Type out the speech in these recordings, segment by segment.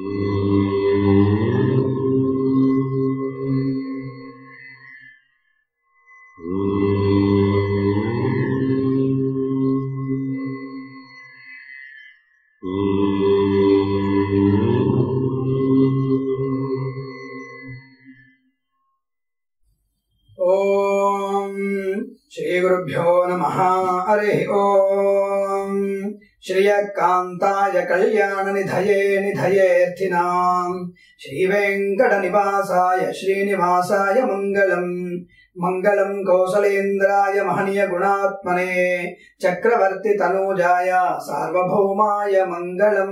Mm. శ్రియకాంతాయ కళ్యాణ నిధయే నిధయేర్థినాం శ్రీ వెంకట నివాసాయ శ్రీనివాసాయ మంగళం. మంగళం కౌసలేంద్రాయ మహనీయ గుణాత్మనే. చక్రవర్తి తనూజాయ సార్వభౌమాయ మంగళం.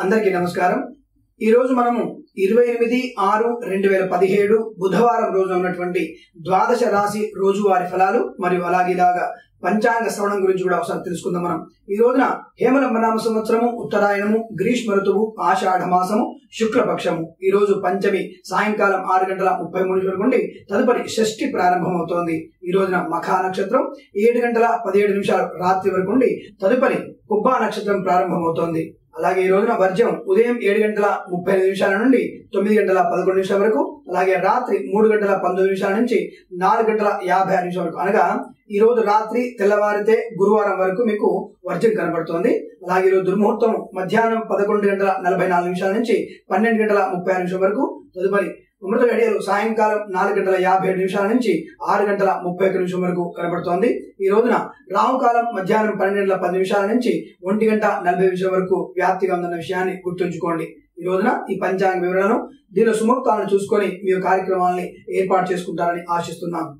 అందరికీ నమస్కారం. ఈరోజు మనము ఇరవై ఎనిమిది ఆరు రెండు వేల పదిహేడు బుధవారం రోజు ఉన్నటువంటి ద్వాదశ రాశి రోజువారి ఫలాలు మరియు అలాగేలాగా పంచాంగ శ్రవణం గురించి కూడా ఒకసారి తెలుసుకుందాం మనం. ఈ రోజున హేమలంబనామ సంవత్సరము ఉత్తరాయణము గ్రీష్మ ఋతువు ఆషాఢ మాసము శుక్లపక్షము. ఈ రోజు పంచమి సాయంకాలం ఆరు గంటల ముప్పై మూడు నిమిషాల నుండి తదుపరి షష్ఠి ప్రారంభమవుతోంది. ఈ రోజున మఖా నక్షత్రం ఏడు గంటల పదిహేడు నిమిషాలు రాత్రి వరకు ఉండి తదుపరి కుబ్బా నక్షత్రం ప్రారంభమవుతోంది. అలాగే ఈ రోజున వర్జం ఉదయం ఏడు గంటల ముప్పై ఐదు నిమిషాల నుండి తొమ్మిది గంటల పదకొండు నిమిషాల వరకు అలాగే రాత్రి మూడు గంటల పంతొమ్మిది నిమిషాల నుంచి నాలుగు గంటల యాభై ఆరు నిమిషాల వరకు. అనగా ఈ రోజు రాత్రి తెల్లవారితే గురువారం వరకు మీకు వర్జం కనబడుతోంది. అలాగే ఈ రోజు దుర్ముహూర్తం మధ్యాహ్నం పదకొండు గంటల నలభై నాలుగు నిమిషాల నుంచి పన్నెండు గంటల ముప్పై ఆరు నిమిషాల వరకు. తదుపరి అమృత ఘడియలు సాయంకాలం నాలుగు గంటల యాభై ఏడు నిమిషాల నుంచి ఆరు గంటల ముప్పై ఒక్క నిమిషం వరకు కనబడుతోంది. ఈ రోజున రాహుకాలం మధ్యాహ్నం పన్నెండు గంటల పది నిమిషాల నుంచి ఒంటి గంట నలభై నిమిషాల వరకు వ్యాప్తిగా ఉందన్న విషయాన్ని గుర్తుంచుకోండి. ఈ రోజున ఈ పంచాంగ వివరణను దీనిలో సుముక్తాలను చూసుకొని మీ కార్యక్రమాలని ఏర్పాటు చేసుకుంటారని ఆశిస్తున్నాను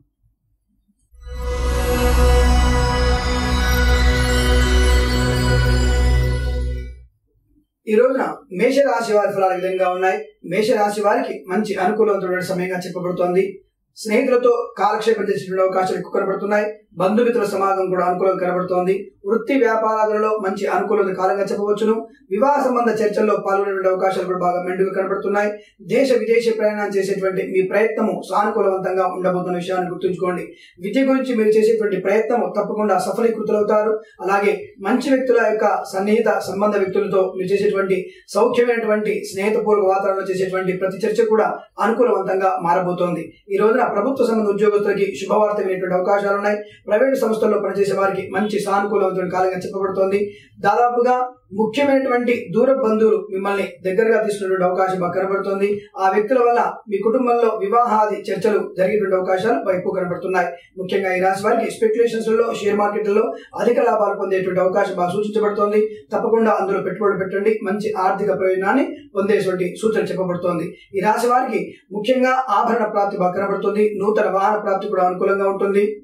ఈ రోజున మేషరాశి వారి ఫలాలు విధంగా ఉన్నాయి. మేషరాశి వారికి మంచి అనుకూలవంతమైన సమయంగా చెప్పబడుతోంది. స్నేహితులతో కాలక్షేపం చేసే అవకాశాలు ఎక్కువ కనబడుతున్నాయి. బంధుమిత్రుల సమాగం కూడా అనుకూలంగా కనబడుతోంది. వృత్తి వ్యాపారాలలో మంచి అనుకూలత కాలంగా చెప్పవచ్చును. వివాహ సంబంధ చర్చల్లో పాల్గొనే అవకాశాలు కూడా బాగా మెండుగా కనబడుతున్నాయి. దేశ విదేశీ ప్రయాణం చేసేటువంటి మీ ప్రయత్నము సానుకూలవంతంగా ఉండబోతున్న విషయాన్ని గుర్తుంచుకోండి. విద్య గురించి మీరు చేసేటువంటి ప్రయత్నము తప్పకుండా సఫలీకృతులవుతారు. అలాగే మంచి వ్యక్తుల యొక్క సన్నిహిత సంబంధ వ్యక్తులతో మీరు చేసేటువంటి సౌఖ్యమైనటువంటి స్నేహితపూర్వక వాతావరణంలో చేసేటువంటి ప్రతి చర్చ కూడా అనుకూలవంతంగా మారబోతోంది. ఈ రోజున ప్రభుత్వ సంబంధ ఉద్యోగస్తులకి శుభవార్త వినేటువంటి ఉన్నాయి ప్రైవేటు సంస్థల్లో పనిచేసే వారికి మంచి సానుకూలమైన కాలంగా చెప్పబడుతోంది. దాదాపుగా ముఖ్యమైనటువంటి దూర బంధువులు మిమ్మల్ని దగ్గరగా తీసుకునేటువంటి అవకాశం బాగా కనబడుతోంది. ఆ వ్యక్తుల వల్ల మీ కుటుంబంలో వివాహాది చర్చలు జరిగేటువంటి అవకాశాలు వైపు కనబడుతున్నాయి. ముఖ్యంగా ఈ రాశి వారికి స్పెక్యులేషన్స్లో షేర్ మార్కెట్లలో అధిక లాభాలు పొందేటువంటి అవకాశం బాగా సూచించబడుతోంది. తప్పకుండా అందులో పెట్టుబడులు పెట్టండి. మంచి ఆర్థిక ప్రయోజనాన్ని పొందేటువంటి సూచన చెప్పబడుతోంది. ఈ రాశి వారికి ముఖ్యంగా ఆభరణ ప్రాప్తి బాగా కనబడుతుంది. నూతన వాహన ప్రాప్తి కూడా అనుకూలంగా ఉంటుంది.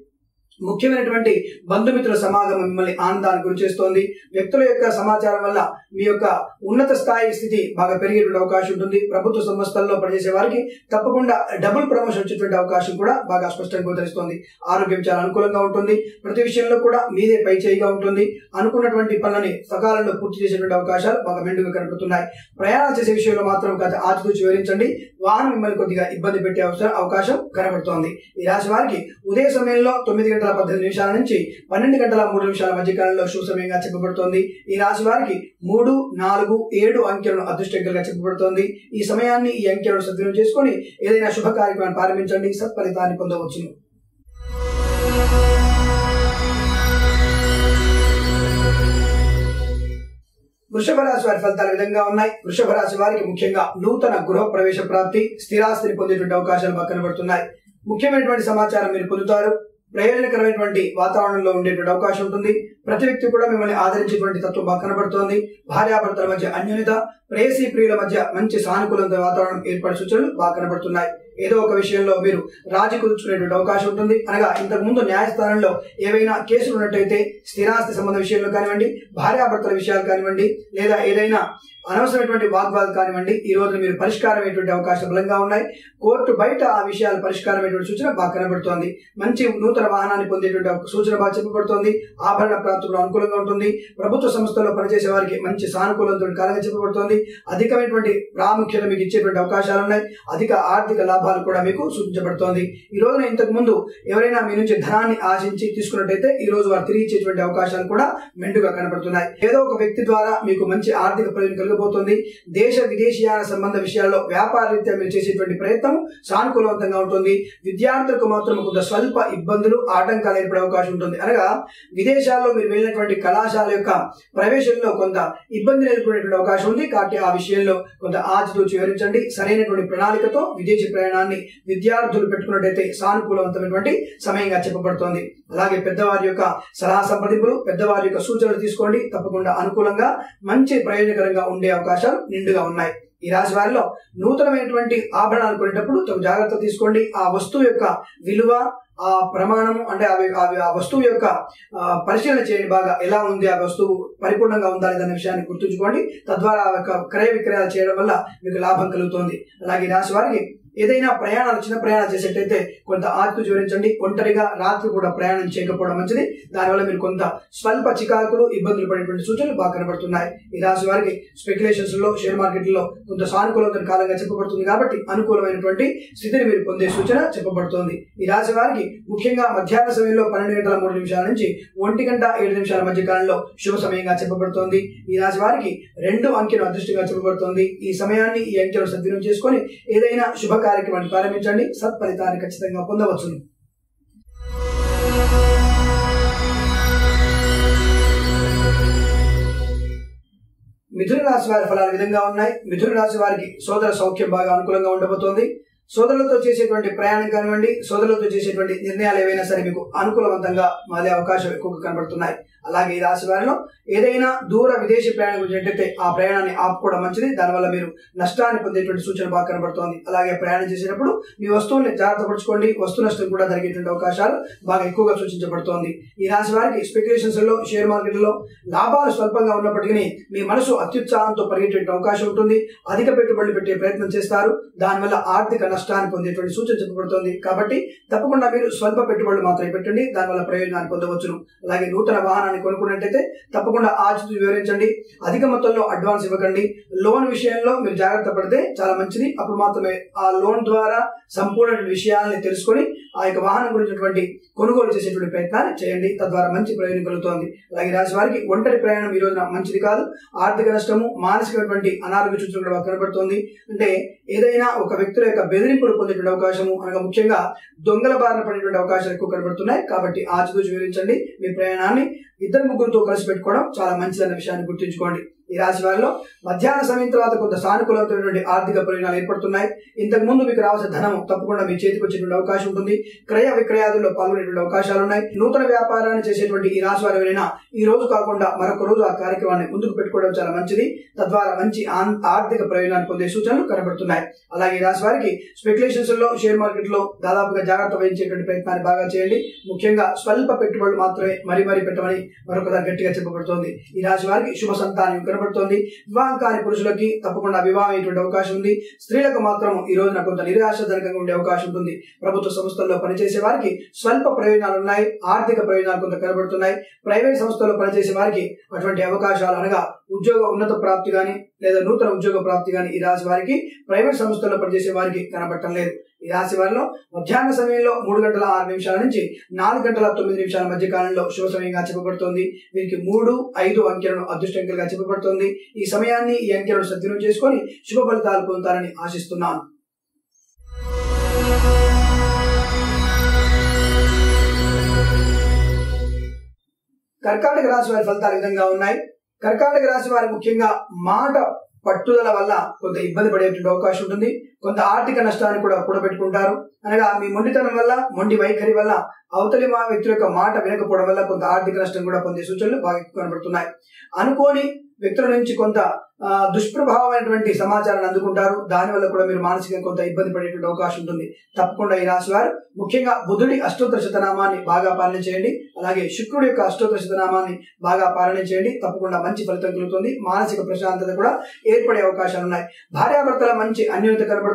ముఖ్యమైనటువంటి బంధుమిత్రుల సమాగమం మిమ్మల్ని ఆనందానికి గురి చేస్తోంది వ్యక్తుల యొక్క సమాచారం వల్ల మీ యొక్క ఉన్నత స్థాయి స్థితి బాగా పెరిగేటువంటి అవకాశం ఉంటుంది. ప్రభుత్వ సంస్థల్లో పనిచేసే వారికి తప్పకుండా డబుల్ ప్రమోషన్ వచ్చేటువంటి అవకాశం కూడా బాగా స్పష్టంగా గోచరిస్తోంది. ఆరోగ్యం చాలా అనుకూలంగా ఉంటుంది. ప్రతి విషయంలో కూడా మీదే పై చేయిగా ఉంటుంది. అనుకున్నటువంటి పనులని సకాలంలో పూర్తి చేసేటువంటి అవకాశాలు బాగా మెండుగా కనబడుతున్నాయి ప్రయాణం చేసే విషయంలో మాత్రం గత ఆచితూచి వివరించండి. వాహనం మిమ్మల్ని కొద్దిగా ఇబ్బంది పెట్టే అవసరం అవకాశం కనబడుతోంది. ఈ రాశి వారికి ఉదయ సమయంలో తొమ్మిది గంటల పద్దెనిమిది నిమిషాల నుంచి పన్నెండు గంటల మూడు నిమిషాల మధ్య కాలంలో శుభ సమయంగా చెప్పబడుతోంది. ఈ రాశి వారికి మూడు నాలుగు ఏడు అంకెలను అదృష్టంగా చెప్పబడుతోంది. ఈ సమయాన్ని ఈ అంకెలను సద్వినియోగం చేసుకొని ఏదైనా శుభ కార్యక్రమాన్ని ప్రారంభించండి. సత్ఫలితాన్ని పొందవచ్చును. వృషభ రాశి వారి ఫలితాలు విధంగా ఉన్నాయి. వృషభ రాశి వారికి ముఖ్యంగా నూతన గృహ ప్రవేశ ప్రాప్తి స్థిరాస్తిని పొందేటువంటి అవకాశాలు బాగా కనబడుతున్నాయి. ముఖ్యమైనటువంటి సమాచారం మీరు పొందుతారు. ప్రయోజనకరమైనటువంటి వాతావరణంలో ఉండేటువంటి అవకాశం ఉంటుంది. ప్రతి వ్యక్తి కూడా మిమ్మల్ని ఆదరించేటువంటి తత్వం బాగా కనబడుతోంది. భార్యాభర్తల మధ్య అన్యోన్యత ప్రేయసీ ప్రియుల మధ్య మంచి సానుకూలత వాతావరణం ఏర్పడే సూచనలు బాగా కనబడుతున్నాయి. ఏదో ఒక విషయంలో మీరు రాజీ కుదుర్చుకునేటువంటి అవకాశం ఉంటుంది. అనగా ఇంతకు ముందు న్యాయస్థానంలో ఏవైనా కేసులు ఉన్నట్టయితే స్థిరాస్తి సంబంధ విషయంలో కానివ్వండి భార్యాభర్తల విషయాలు కానివ్వండి లేదా ఏదైనా అనవసరమైనటువంటి వాగ్వాదం కానివ్వండి ఈ రోజు మీరు పరిష్కారం అయ్యేటువంటి అవకాశం బలంగా ఉన్నాయి. కోర్టు బయట ఆ విషయాలు పరిష్కారం అయ్యేటువంటి సూచన బాగా కనబడుతోంది. మంచి నూతన వాహనాన్ని పొందేటువంటి సూచన బాగా చెప్పబడుతోంది. ఆభరణ ప్రాంతంలో అనుకూలంగా ఉంటుంది. ప్రభుత్వ సంస్థల్లో పనిచేసే వారికి మంచి సానుకూలంతో కాలంగా చెప్పబడుతోంది. అధికమైనటువంటి ప్రాముఖ్యత మీకు ఇచ్చేటువంటి అవకాశాలు ఉన్నాయి. అధిక ఆర్థిక లాభాలు కూడా మీకు సూచించబడుతోంది. ఈ రోజున ఇంతకు ముందు ఎవరైనా మీ నుంచి ధనాన్ని ఆశించి తీసుకున్నట్టయితే ఈ రోజు వారు తిరిగి ఇచ్చేటువంటి అవకాశాలు కూడా మెండుగా కనబడుతున్నాయి. ఏదో ఒక వ్యక్తి ద్వారా మీకు మంచి ఆర్థిక ప్రయోజనం కలగబోతోంది దేశ విదేశీయాన సంబంధ విషయాల్లో వ్యాపార రీత్యా మీరు చేసేటువంటి ప్రయత్నం సానుకూలవంతంగా ఉంటుంది. విద్యార్థులకు మాత్రం కొంత స్వల్ప ఇబ్బందులు ఆటంకాలు ఏర్పడే అవకాశం ఉంటుంది. అనగా విదేశాల్లో మీరు వెళ్ళినటువంటి కళాశాల యొక్క ప్రవేశంలో కొంత ఇబ్బంది ఏర్పడేటువంటి అవకాశం ఉంది. కాబట్టి ఆ విషయంలో కొంత ఆచితూచి వివరించండి. సరైనటువంటి ప్రణాళికతో విదేశీ ప్రయాణాన్ని విద్యార్థులు పెట్టుకున్నట్టయితే సానుకూలవంతమైనటువంటి సమయంగా చెప్పబడుతోంది. అలాగే పెద్దవారి యొక్క సలహా సంప్రదింపులు పెద్దవారి యొక్క సూచనలు తీసుకోండి. తప్పకుండా అనుకూలంగా మంచి ప్రయోజనకరంగా ఉండే ఉండే అవకాశాలు నిండుగా ఉన్నాయి. ఈ రాశి వారిలో నూతనమైనటువంటి ఆభరణాలు కొనేటప్పుడు తగు జాగ్రత్త తీసుకోండి. ఆ వస్తువు యొక్క విలువ ఆ ప్రమాణము అంటే అవి అవి ఆ వస్తువు యొక్క పరిశీలన చేయండి బాగా. ఎలా ఉంది ఆ వస్తువు? పరిపూర్ణంగా ఉందా లేదనే విషయాన్ని గుర్తుంచుకోండి. తద్వారా ఆ యొక్క క్రయ విక్రయాలు చేయడం వల్ల మీకు లాభం కలుగుతుంది. అలాగే ఈ రాశి వారికి ఏదైనా ప్రయాణాలు చిన్న ప్రయాణాలు చేసేటైతే కొంత ఆత్మ జోడించండి. ఒంటరిగా రాత్రి కూడా ప్రయాణం చేయకపోవడం మంచిది. దానివల్ల మీరు కొంత స్వల్ప చికాకులు ఇబ్బందులు పడేటువంటి సూచనలు బాగా కనబడుతున్నాయి. ఈ రాశి వారికి స్పెక్యులేషన్స్లో షేర్ మార్కెట్లో కొంత సానుకూలమైన కాలంగా చెప్పబడుతుంది కాబట్టి అనుకూలమైనటువంటి స్థితిని మీరు పొందే సూచన చెప్పబడుతోంది. ఈ రాశి వారికి ముఖ్యంగా మధ్యాహ్న సమయంలో పన్నెండు గంటల మూడు నిమిషాల నుంచి ఒంటి గంట ఏడు నిమిషాల మధ్య కాలంలో శుభ సమయంగా చెప్పబడుతోంది. ఈ రాశి వారికి రెండు అంకెలు అదృష్టంగా చెప్పబడుతోంది. ఈ సమయాన్ని ఈ అంకెలు సద్వినియోగం చేసుకొని ఏదైనా శుభ కార్యక్రమాన్ని ప్రారంభించండి. సత్ఫలితాన్ని ఖచ్చితంగా పొందవచ్చును మిథున రాశి వారి ఫలాలు విధంగా ఉన్నాయి. మిథున రాశి వారికి సోదర సౌఖ్యం బాగా అనుకూలంగా ఉండబోతోంది. సోదరులతో చేసేటువంటి ప్రయాణం కానివ్వండి సోదరులతో చేసేటువంటి నిర్ణయాలు ఏవైనా సరే మీకు అనుకూలవంతంగా మారే అవకాశం ఎక్కువగా కనబడుతున్నాయి. అలాగే ఈ రాశి వారిలో ఏదైనా దూర విదేశీ ప్రయాణం గురించినట్టయితే ఆ ప్రయాణాన్ని ఆపుకోవడం మంచిది. దానివల్ల మీరు నష్టాన్ని పొందేటువంటి సూచన బాగా కనబడుతోంది. అలాగే ప్రయాణం చేసేటప్పుడు మీ వస్తువుల్ని జాగ్రత్త పరచుకోండి. వస్తు నష్టం కూడా జరిగేటువంటి అవకాశాలు బాగా ఎక్కువగా సూచించబడుతోంది. ఈ రాశి వారికి స్పెక్యులేషన్స్లో షేర్ మార్కెట్లో లాభాలు స్వల్పంగా ఉన్నప్పటికీ మీ మనసు అత్యుత్సాహంతో పరిగెట్టేటువంటి అవకాశం ఉంటుంది. అధిక పెట్టుబడులు పెట్టే ప్రయత్నం చేస్తారు. దానివల్ల ఆర్థిక నష్టాన్ని పొందేటువంటి సూచన చెప్పబడుతోంది. కాబట్టి తప్పకుండా మీరు స్వల్ప పెట్టుబడులు మాత్రమే పెట్టండి. దానివల్ల ప్రయోజనాన్ని పొందవచ్చును. అలాగే నూతన వాహనాన్ని కొనుక్కున్నట్టయితే తప్పకుండా ఆచితూ వివరించండి. అధిక మొత్తంలో అడ్వాన్స్ ఇవ్వకండి. లోన్ విషయంలో మీరు జాగ్రత్త పడితే చాలా మంచిది. అప్పుడు మాత్రమే ఆ లోన్ ద్వారా సంపూర్ణ విషయాలని తెలుసుకొని ఆ యొక్క వాహనం గురించినటువంటి కొనుగోలు చేసేటువంటి ప్రయత్నాన్ని చేయండి. తద్వారా మంచి ప్రయోజనం కలుగుతోంది. అలాగే రాశి వారికి ఒంటరి ప్రయాణం ఈ రోజున మంచిది కాదు. ఆర్థిక నష్టము మానసికమైనటువంటి అనారోగ్య సూచనలు కూడా కనబడుతోంది అంటే ఏదైనా ఒక వ్యక్తుల యొక్క బెదిరింపులు పొందేటువంటి అవకాశము అనగా ముఖ్యంగా దొంగల బారిన పడేటువంటి అవకాశాలు ఎక్కువ కనబడుతున్నాయి. కాబట్టి ఆచితూచి వివరించండి. మీ ప్రయాణాన్ని ఇద్దరు ముగ్గురుతో కలిసి పెట్టుకోవడం చాలా మంచిదన్న విషయాన్ని గుర్తుంచుకోండి. ఈ రాశి వారిలో మధ్యాహ్న సమయం తర్వాత కొంత సానుకూలమైనటువంటి ఆర్థిక ప్రయోజనాలు ఏర్పడుతున్నాయి. ఇంతకు ముందు మీకు రావాల్సిన ధనం తప్పకుండా మీ చేతికి వచ్చేటువంటి అవకాశం ఉంటుంది. క్రయ విక్రయాదుల్లో పాల్గొనేటువంటి అవకాశాలు ఉన్నాయి. నూతన వ్యాపారాన్ని చేసేటువంటి ఈ రాశి వారు ఎవరైనా ఈ రోజు కాకుండా మరొక రోజు ఆ కార్యక్రమాన్ని ముందుకు పెట్టుకోవడం చాలా మంచిది. తద్వారా మంచి ఆర్థిక ప్రయోజనాన్ని పొందే సూచనలు కనబడుతున్నాయి. అలాగే ఈ రాశి వారికి స్పెక్యులేషన్స్లో షేర్ మార్కెట్లో దాదాపుగా జాగ్రత్త వహించేటువంటి ప్రయత్నాన్ని బాగా చేయండి. ముఖ్యంగా స్వల్ప పెట్టుబడులు మాత్రమే మరీ మరీ పెట్టమని మరొకసారి గట్టిగా చెప్పబడుతోంది. ఈ రాశి వారికి శుభ సంతానం కనబడుతుంది. వివాహం కాని పురుషులకి తప్పకుండా వివాహం అయ్యేటువంటి అవకాశం ఉంది. స్త్రీలకు మాత్రం ఈ రోజున కొంత నిరాశాజనకంగా ఉండే అవకాశం ఉంటుంది. ప్రభుత్వ సంస్థల్లో పనిచేసే వారికి స్వల్ప ప్రయోజనాలు ఉన్నాయి. ఆర్థిక ప్రయోజనాలు కొంత కనబడుతున్నాయి. ప్రైవేట్ సంస్థల్లో పనిచేసే వారికి అటువంటి అవకాశాలు అనగా ఉద్యోగ ఉన్నత ప్రాప్తి గాని లేదా నూతన ఉద్యోగ ప్రాప్తి కానీ ఈ రాశి వారికి ప్రైవేట్ సంస్థల్లో పనిచేసే వారికి కనబడటం లేదు. ఈ రాశి వారిలో మధ్యాహ్న సమయంలో మూడు గంటల ఆరు నిమిషాల నుంచి నాలుగు గంటల తొమ్మిది నిమిషాల మధ్య కాలంలో శుభ సమయంగా చెప్పబడుతోంది. వీరికి మూడు ఐదు అంకెలను అదృష్టంకలుగా చెప్పబడుతోంది. ఈ సమయాన్ని ఈ అంకెలను సద్వినియోగం చేసుకొని శుభ ఫలితాలు పొందుతారని ఆశిస్తున్నాను. కర్కాటక రాశి వారి ఫలితాలు విధంగా ఉన్నాయి. కర్కాటక రాశి వారి ముఖ్యంగా మాట పట్టుదల వల్ల కొంత ఇబ్బంది పడేటువంటి అవకాశం ఉంటుంది. కొంత ఆర్థిక నష్టాన్ని కూడా కూడబెట్టుకుంటారు. అనగా మీ మొండితనం వల్ల మొండి వైఖరి వల్ల అవతలి మా వ్యక్తుల యొక్క మాట వినకపోవడం వల్ల కొంత ఆర్థిక నష్టం కూడా పొందే సూచనలు బాగా కనబడుతున్నాయి. అనుకోని వ్యక్తుల నుంచి కొంత దుష్ప్రభావమైనటువంటి సమాచారాన్ని అందుకుంటారు. దానివల్ల కూడా మీరు మానసికంగా కొంత ఇబ్బంది పడేటువంటి అవకాశం ఉంటుంది. తప్పకుండా ఈ రాశి వారు ముఖ్యంగా బుధుడి అష్టోత్తర శతనామాన్ని బాగా పాలన చేయండి. అలాగే శుక్రుడి యొక్క అష్టోత్తర శతనామాన్ని బాగా పాలన చేయండి. తప్పకుండా మంచి ఫలితం కలుగుతుంది. మానసిక ప్రశాంతత కూడా ఏర్పడే అవకాశాలు ఉన్నాయి. భార్యాభర్తల మంచి అన్యోన్యత కనబడుతుంది.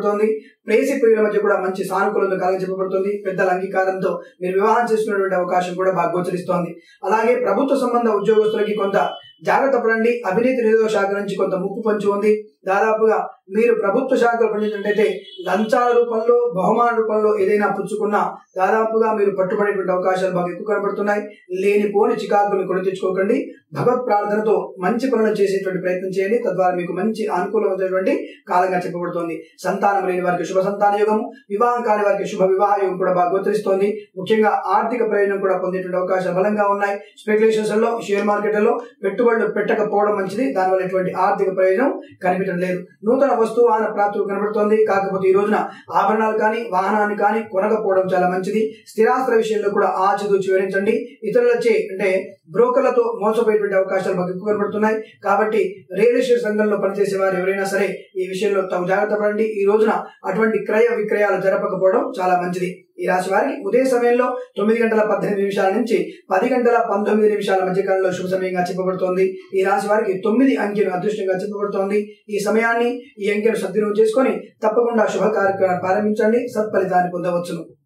ప్రేసి ప్రియుల మధ్య కూడా మంచి సానుకూలత కలగ చెప్పబడుతుంది. పెద్దల అంగీకారంతో మీరు వివాహం చేసుకునేటువంటి అవకాశం కూడా బాగా గోచరిస్తోంది. అలాగే ప్రభుత్వ సంబంధ ఉద్యోగస్తులకి కొంత జాగ్రత్త పడండి. అవినీతి నిరోధక శాఖ నుంచి కొంత ముప్పు పంచి ఉంది. దాదాపుగా మీరు ప్రభుత్వ శాఖలు పనిచేసినట్టయితే లంచాల రూపంలో బహుమాన రూపంలో ఏదైనా పుచ్చుకున్నా దాదాపుగా మీరు పట్టుబడేటువంటి అవకాశాలు బాగా ఎక్కువ కనబడుతున్నాయి. లేనిపోని చికాకులు కొని తెచ్చుకోకండి. భగవత్ ప్రార్థనతో మంచి పనులు చేసేటువంటి ప్రయత్నం చేయండి. తద్వారా మీకు మంచి అనుకూలమైనటువంటి కాలంగా చెప్పబడుతోంది. సంతానం లేని వారికి శుభ సంతాన యోగం వివాహం కాని వారికి శుభ వివాహ యోగం కూడా బాగా గోచరిస్తోంది. ముఖ్యంగా ఆర్థిక ప్రయోజనం కూడా పొందేటువంటి అవకాశాలు బలంగా ఉన్నాయి. స్పెక్యులేషన్స్లో షేర్ మార్కెట్లలో పెట్టుబడులు పెట్టకపోవడం మంచిది. దానివల్ల ఎటువంటి ఆర్థిక ప్రయోజనం కనిపించడం లేదు. నూతన వస్తువు వాహన ప్రాప్తి కనబడుతోంది. కాకపోతే ఈ రోజున ఆభరణాలు కానీ వాహనాన్ని కానీ కొనకపోవడం చాలా మంచిది. స్థిరాస్త్ర విషయంలో కూడా ఆచితూచి వివరించండి. ఇతరులచే అంటే బ్రోకర్లతో మోసపోయేటువంటి అవకాశాలు మాకు ఎక్కువ కనబడుతున్నాయి. కాబట్టి రియల్ ఎస్టేట్ రంగంలో పనిచేసే వారు ఎవరైనా సరే ఈ విషయంలో తాము జాగ్రత్త పడండి. ఈ రోజున అటువంటి క్రయ విక్రయాలు జరపకపోవడం చాలా మంచిది. ఈ రాశి వారికి ఉదయ సమయంలో తొమ్మిది గంటల పద్దెనిమిది నిమిషాల నుంచి పది గంటల పంతొమ్మిది నిమిషాల మధ్య కాలంలో శుభ సమయంగా చెప్పబడుతోంది. ఈ రాశి వారికి తొమ్మిది అంకెలు అదృష్టంగా చెప్పబడుతోంది. ఈ సమయాన్ని ఈ అంకెను సద్వినియోగం చేసుకొని తప్పకుండా శుభ కార్యక్రమాన్ని ప్రారంభించండి. సత్ఫలితాన్ని పొందవచ్చును.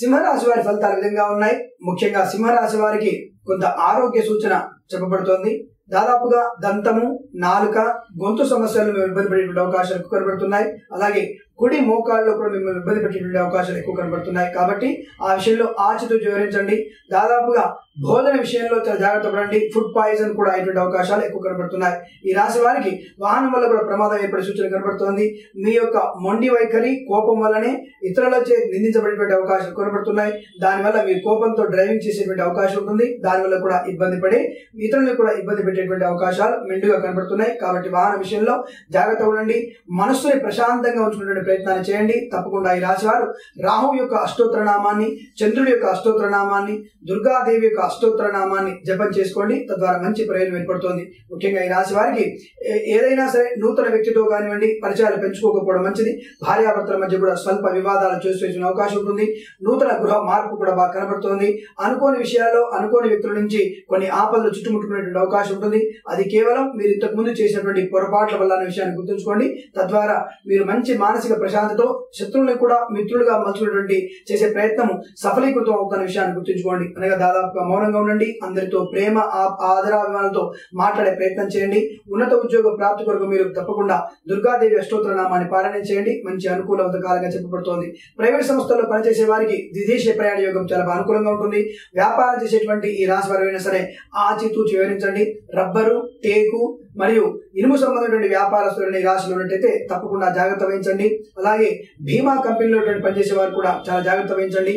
సింహరాశి వారి ఫలితాలు విధంగా ఉన్నాయి. ముఖ్యంగా సింహరాశి వారికి కొంత ఆరోగ్య సూచన చెప్పబడుతోంది. దాదాపుగా దంతము నాలుక గొంతు సమస్యలు ఇబ్బంది పడే అవకాశాలు కనబడుతున్నాయి. అలాగే కుడి మోకాళ్ళలో కూడా మిమ్మల్ని ఇబ్బంది పెట్టేటువంటి అవకాశాలు ఎక్కువ కనబడుతున్నాయి. కాబట్టి ఆ విషయంలో ఆచితూచి వివరించండి. దాదాపుగా భోజన విషయంలో చాలా జాగ్రత్త పడండి. ఫుడ్ పాయిజన్ కూడా అయ్యేటువంటి అవకాశాలు ఎక్కువ కనబడుతున్నాయి. ఈ రాశి వారికి వాహనం వల్ల కూడా ప్రమాదం ఏర్పడే సూచన కనబడుతోంది. మీ యొక్క మొండి వైఖరి కోపం వల్లనే ఇతరులచే నిందించబడేటువంటి అవకాశాలు కనబడుతున్నాయి. దానివల్ల మీ కోపంతో డ్రైవింగ్ చేసేటువంటి అవకాశం ఉంటుంది. దానివల్ల కూడా ఇబ్బంది పడి ఇతరులకు కూడా ఇబ్బంది పెట్టేటువంటి అవకాశాలు మెండుగా కనబడుతున్నాయి. కాబట్టి వాహన విషయంలో జాగ్రత్త ఉండండి. మనస్సుని ప్రశాంతంగా ఉంచుకునే ప్రయత్నాన్ని చేయండి. తప్పకుండా ఈ రాశివారు రాహు యొక్క అష్టోత్తర నామాన్ని చంద్రుడి యొక్క అష్టోత్తర నామాన్ని దుర్గాదేవి యొక్క అష్టోత్తర నామాన్ని జపం చేసుకోండి. తద్వారా మంచి ప్రయోజనం ఏర్పడుతోంది. ముఖ్యంగా ఈ రాశి వారికి ఏదైనా సరే నూతన వ్యక్తితో కానివ్వండి పరిచయాలు పెంచుకోకపోవడం మంచిది. భార్యాభర్తల మధ్య కూడా స్వల్ప వివాదాలు చేసే అవకాశం ఉంటుంది. నూతన గృహ మార్పు కూడా బాగా కనబడుతోంది. అనుకోని విషయాల్లో అనుకోని వ్యక్తుల నుంచి కొన్ని ఆపదలు చుట్టుముట్టుకునేటువంటి అవకాశం ఉంటుంది. అది కేవలం మీరు ఇంతకు ముందు చేసినటువంటి పొరపాట్ల వల్ల అనే విషయాన్ని గుర్తుంచుకోండి. తద్వారా మీరు మంచి మానసిక ప్రశాంతతో శత్రువులను కూడా మిత్రులుగా మలుచుకునేటువంటి చేసే ప్రయత్నం సఫలీకృతం అవుతున్న విషయాన్ని గుర్తుంచుకోండి. అనగా దాదాపుగా మౌనంగా ఉండండి. అందరితో ప్రేమ ఆ- ఆదరాభిమానంతో మాట్లాడే ప్రయత్నం చేయండి. ఉన్నత ఉద్యోగ ప్రాప్తి కొరకు మీరు తప్పకుండా దుర్గాదేవి అష్టోత్తర నామాన్ని పారాయణ చేయండి. మంచి అనుకూలవంత కాలంగా చెప్పబడుతోంది. ప్రైవేట్ సంస్థల్లో పనిచేసే వారికి విదేశీ ప్రయాణ యోగం చాలా అనుకూలంగా ఉంటుంది. వ్యాపారం చేసేటువంటి ఈ రాశి వారు అయినా సరే ఆచితూచి వివరించండి. రబ్బరు టేకు మరియు ఇనుము సంబంధమైనటువంటి వ్యాపారస్తులు ఈ రాశిలో ఉన్నట్టయితే తప్పకుండా జాగ్రత్త వహించండి. అలాగే బీమా కంపెనీలో పనిచేసే వారు కూడా చాలా జాగ్రత్త వహించండి.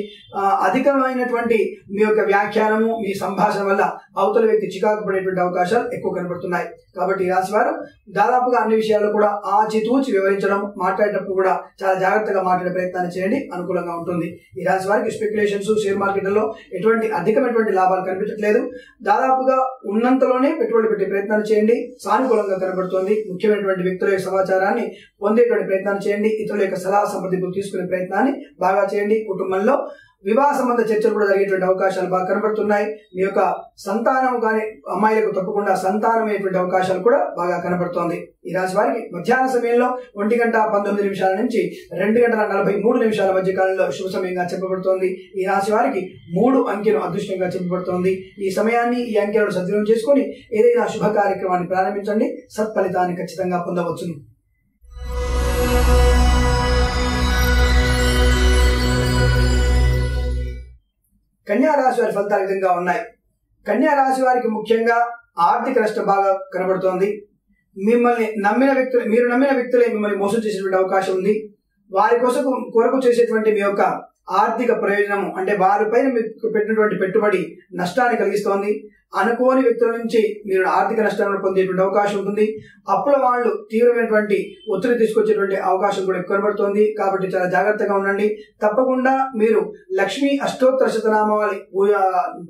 అధికమైనటువంటి మీ యొక్క వ్యాఖ్యానము మీ సంభాషణ వల్ల అవతల వ్యక్తి చికాకు పడేటువంటి అవకాశాలు ఎక్కువ కనబడుతున్నాయి. కాబట్టి ఈ రాశి వారు దాదాపుగా అన్ని విషయాల్లో కూడా ఆచితూచి వివరించడం మాట్లాడేటప్పుడు కూడా చాలా జాగ్రత్తగా మాట్లాడే ప్రయత్నాన్ని చేయండి. అనుకూలంగా ఉంటుంది. ఈ రాశి వారికి స్పెక్యులేషన్స్ షేర్ మార్కెట్లలో ఎటువంటి అధికమైనటువంటి లాభాలు కనిపించట్లేదు. దాదాపుగా ఉన్నంతలోనే పెట్టుబడి పెట్టే ప్రయత్నాలు చేయండి. సానుకూలంగా కనబడుతోంది. ముఖ్యమైనటువంటి వ్యక్తుల యొక్క సమాచారాన్ని పొందేటువంటి ప్రయత్నాన్ని చేయండి. ఇతరుల యొక్క సలహా సంప్రదింపులు తీసుకునే ప్రయత్నాన్ని బాగా చేయండి. కుటుంబంలో వివాహ సంబంధ చర్చలు కూడా జరిగేటువంటి అవకాశాలు బాగా కనబడుతున్నాయి. మీ యొక్క సంతానం కానీ అమ్మాయిలకు తప్పకుండా సంతానం అయ్యేటువంటి అవకాశాలు కూడా బాగా కనబడుతోంది. ఈ రాశి వారికి మధ్యాహ్న సమయంలో ఒంటి గంట పంతొమ్మిది నిమిషాల నుంచి రెండు గంటల నలభై మూడు నిమిషాల మధ్య కాలంలో శుభ సమయంగా చెప్పబడుతోంది. ఈ రాశి వారికి మూడు అంకెలు అదృష్టంగా చెప్పబడుతోంది. ఈ సమయాన్ని ఈ అంకెలను సద్వినియోగం చేసుకుని ఏదైనా శుభ కార్యక్రమాన్ని ప్రారంభించండి. సత్ఫలితాన్ని ఖచ్చితంగా పొందవచ్చును. కన్యా రాశి వారి ఫలితాలు విధంగా ఉన్నాయి. కన్యా రాశి వారికి ముఖ్యంగా ఆర్థిక నష్టం బాగా కనబడుతోంది. మిమ్మల్ని నమ్మిన వ్యక్తులు మీరు నమ్మిన వ్యక్తులే మిమ్మల్ని మోసం చేసేటువంటి అవకాశం ఉంది. వారి కోసం కొరకు చేసేటువంటి మీ యొక్క ఆర్థిక ప్రయోజనము అంటే వారిపైన మీకు పెట్టినటువంటి పెట్టుబడి నష్టాన్ని కలిగిస్తోంది. అనుకోని వ్యక్తుల నుంచి మీరు ఆర్థిక నష్టాలను పొందేటువంటి అవకాశం ఉంటుంది. అప్పుల వాళ్ళు తీవ్రమైనటువంటి ఒత్తిడి తీసుకొచ్చేటువంటి అవకాశం కూడా కనబడుతోంది. కాబట్టి చాలా జాగ్రత్తగా ఉండండి. తప్పకుండా మీరు లక్ష్మీ అష్టోత్తర శతనామావళి పూజ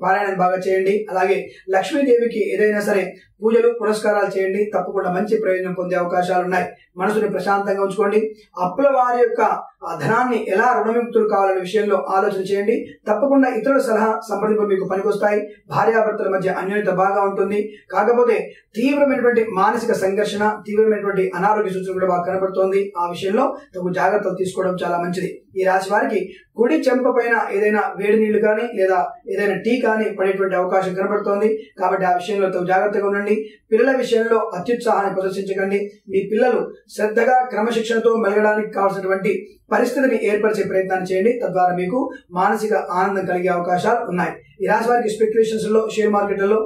పారాయణం బాగా చేయండి. అలాగే లక్ష్మీదేవికి ఏదైనా సరే పూజలు పురస్కారాలు చేయండి. తప్పకుండా మంచి ప్రయోజనం పొందే అవకాశాలు ఉన్నాయి. మనసుని ప్రశాంతంగా ఉంచుకోండి. అప్పుల వారి యొక్క ధనాన్ని ఎలా రుణవిముక్తులు కావాలనే విషయంలో ఆలోచన చేయండి. తప్పకుండా ఇతరుల సలహా సంప్రదింపులు మీకు పనికొస్తాయి. భార్యాభర్తల మధ్య అన్యోన్యత బాగా ఉంటుంది. కాకపోతే తీవ్రమైనటువంటి మానసిక సంఘర్షణ తీవ్రమైనటువంటి అనారోగ్య సూచన కూడా బాగా కనబడుతోంది ఆ విషయంలో తగు జాగ్రత్తలు తీసుకోవడం చాలా మంచిది. ఈ రాశి వారికి కుడి చెంప పైన ఏదైనా వేడి నీళ్ళు కానీ లేదా ఏదైనా టీ కానీ పడేటువంటి అవకాశం కనబడుతోంది. కాబట్టి ఆ విషయంలో జాగ్రత్తగా ఉండండి. పిల్లల విషయంలో అత్యుత్సాహాన్ని ప్రదర్శించకండి. మీ పిల్లలు శ్రద్ధగా క్రమశిక్షణతో మెలగడానికి కావాల్సినటువంటి పరిస్థితిని ఏర్పరిచే ప్రయత్నాన్ని చేయండి. తద్వారా మీకు మానసిక ఆనందం కలిగే అవకాశాలు ఉన్నాయి. ఈ రాశి వారికి స్పెక్యులేషన్స్లో షేర్ మార్కెట్లలో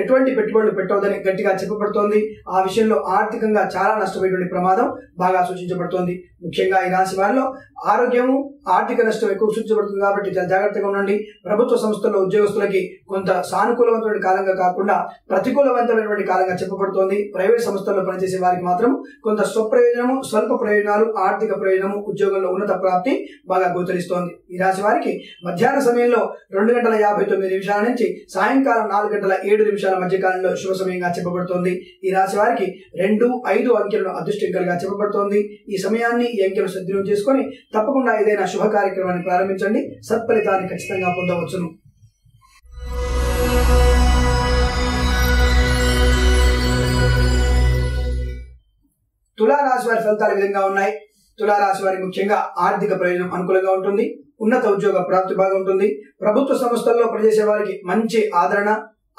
ఎటువంటి పెట్టుబడులు పెట్టవద్దని గట్టిగా చెప్పబడుతోంది. ఆ విషయంలో ఆర్థికంగా చాలా నష్టపోయేటువంటి ప్రమాదం బాగా సూచించబడుతోంది. ముఖ్యంగా ఈ రాశి వారిలో ఆరోగ్యము ఆర్థిక నష్టం ఎక్కువ సూచించబడుతుంది కాబట్టి చాలా జాగ్రత్తగా ఉండండి. ప్రభుత్వ సంస్థల్లో ఉద్యోగస్తులకి కొంత సానుకూలవంతమైన కాలంగా కాకుండా ప్రతికూలవంతమైనటువంటి కాలంగా చెప్పబడుతోంది. ప్రైవేట్ సంస్థల్లో పనిచేసే వారికి మాత్రం కొంత స్వప్రయోజనము స్వల్ప ప్రయోజనాలు ఆర్థిక ప్రయోజనము ఉద్యోగంలో ఉన్నత ప్రాప్తి బాగా గోచరిస్తోంది. ఈ రాశి వారికి మధ్యాహ్న సమయంలో రెండు గంటల యాభై తొమ్మిది నిమిషాల నుంచి సాయంకాలం నాలుగు గంటల ఏడు నిమిషాల మధ్య కాలంలో శుభ సమయంగా చెప్పబడుతోంది. ఈ రాశి వారికి రెండు ఐదు అంకెలను అదృష్టంకలుగా చెప్పబడుతోంది. ఈ సమయాన్ని ఈ అంకెలు సద్వినియోగం చేసుకొని తప్పకుండా ఏదైనా శుభ కార్యక్రమాన్ని ప్రారంభించండి. సత్ఫలితాన్ని ఖచ్చితంగా పొందవచ్చును. తులా రాశి వారి ఫలితాలు విధంగా ఉన్నాయి. తులారాశి వారికి ముఖ్యంగా ఆర్థిక ప్రయోజనం అనుకూలంగా ఉంటుంది. ఉన్నత ఉద్యోగ ప్రాప్తి బాగా ఉంటుంది. ప్రభుత్వ సంస్థల్లో పనిచేసే వారికి మంచి ఆదరణ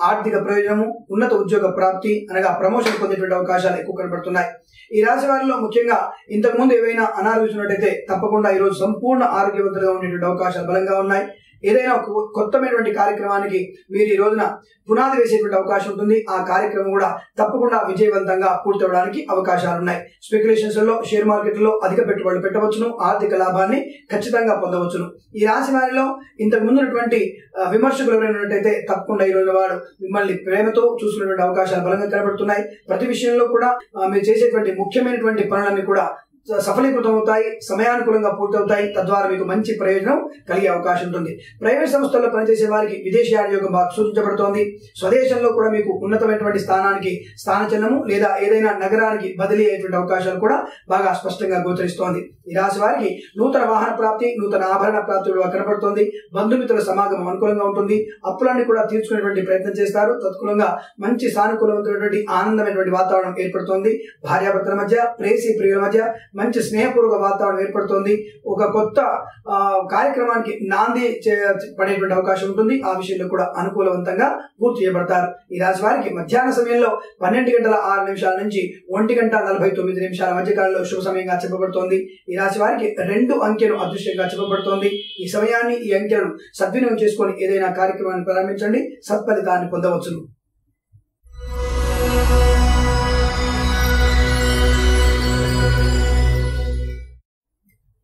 ఆర్థిక ప్రయోజనము ఉన్నత ఉద్యోగ ప్రాప్తి అనగా ప్రమోషన్ పొందేటువంటి అవకాశాలు ఎక్కువ కనబడుతున్నాయి. ఈ రాశి వారిలో ముఖ్యంగా ఇంతకు ముందు ఏవైనా అనారోగ్యం ఉన్నట్టయితే తప్పకుండా ఈ రోజు సంపూర్ణ ఆరోగ్యవంతులుగా ఉండేటువంటి అవకాశాలు బలంగా ఉన్నాయి. ఏదైనా ఒక కొత్తమైనటువంటి కార్యక్రమానికి మీరు ఈ రోజున పునాది వేసేటువంటి అవకాశం ఉంటుంది. ఆ కార్యక్రమం కూడా తప్పకుండా విజయవంతంగా పూర్తవడానికి అవకాశాలు ఉన్నాయి స్పెక్యులేషన్స్లో షేర్ మార్కెట్లో అధిక పెట్టుబడులు పెట్టవచ్చును ఆర్థిక లాభాన్ని ఖచ్చితంగా పొందవచ్చును. ఈ రాశి వారిలో ఇంతకు ముందున్నటువంటి విమర్శకులు ఎవరైనట్టయితే తప్పకుండా ఈ రోజు వాడు మిమ్మల్ని ప్రేమతో చూసుకునేటువంటి అవకాశాలు బలంగా కనబడుతున్నాయి. ప్రతి విషయంలో కూడా మీరు చేసేటువంటి ముఖ్యమైనటువంటి పనులన్నీ కూడా సఫలీకృతం అవుతాయి సమయానుకూలంగా పూర్తవుతాయి తద్వారా మీకు మంచి ప్రయోజనం కలిగే అవకాశం ఉంటుంది. ప్రైవేట్ సంస్థల్లో పనిచేసే వారికి విదేశీయాన యోగం బాగా సూచించబడుతోంది. స్వదేశంలో కూడా మీకు ఉన్నతమైనటువంటి స్థానానికి స్థానచలనము లేదా ఏదైనా నగరానికి బదిలీ అయ్యేటువంటి అవకాశాలు కూడా బాగా స్పష్టంగా గోచరిస్తోంది. ఈ రాశి వారికి నూతన వాహన ప్రాప్తి నూతన ఆభరణ ప్రాప్తి కూడా కనబడుతోంది బంధుమిత్రుల సమాగమం అనుకూలంగా ఉంటుంది. అప్పులన్నీ కూడా తీర్చుకునేటువంటి ప్రయత్నం చేస్తారు. తత్కూలంగా మంచి సానుకూలమైనటువంటి ఆనందమైనటువంటి వాతావరణం ఏర్పడుతోంది. భార్యాభర్తల మధ్య ప్రేసి ప్రియుల మధ్య మంచి స్నేహపూర్వక వాతావరణం ఏర్పడుతోంది. ఒక కొత్త కార్యక్రమానికి నాంది పడేటువంటి అవకాశం ఉంటుంది. ఆ విషయంలో కూడా అనుకూలవంతంగా పూర్తి చేయబడతారు. ఈ రాశి వారికి మధ్యాహ్న సమయంలో పన్నెండు గంటల ఆరు నిమిషాల నుంచి ఒంటి గంట నలభై తొమ్మిది నిమిషాల మధ్య కాలంలో శుభ సమయంగా చెప్పబడుతోంది. ఈ రాశి వారికి రెండు అంకెలు అదృష్టంగా చెప్పబడుతోంది. ఈ సమయాన్ని ఈ అంకెలను సద్వినియోగం చేసుకొని ఏదైనా కార్యక్రమాన్ని ప్రారంభించండి. సత్ఫలితాన్ని పొందవచ్చును.